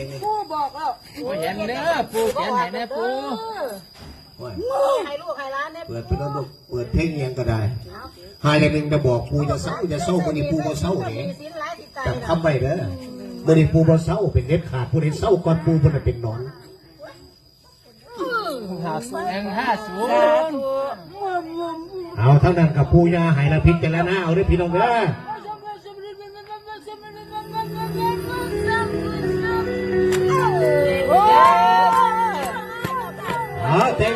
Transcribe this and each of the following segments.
พ่งนี่ผู้บอกแล้วบ่เห็นเด้อปูเขียนให้แน่ปูโอ้ยให้ลูกให้ร้านเนี่ยเปิดไปแล้วลูกเปิดเพลงอิหยังก็ได้หายอย่างหนึ่งจะบอกปูจะเศร้าจะเศร้าวันนี้ปูบ่เศร้าเนี่ยสินร้ายติดใจจำคำไว้เด้อวันนี้ปูบ่เศร้าเป็นเน็ดขาดผู้ใดเศร้าก่อนปูเพิ่นนะเป็นหนอนหนึ่งห้าศูนย์เอาเท่านั้นกับปูยาหายละพิษกันแล้วนะเอาเด้อพี่น้องเด้อเอ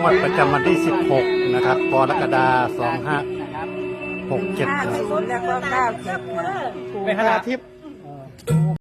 งวดประจำวันที่ 16 นะครับกรกฎาคม2567นะครับศูนย์แล้วก็เก้าเจ็ดไปขนาดทิพย์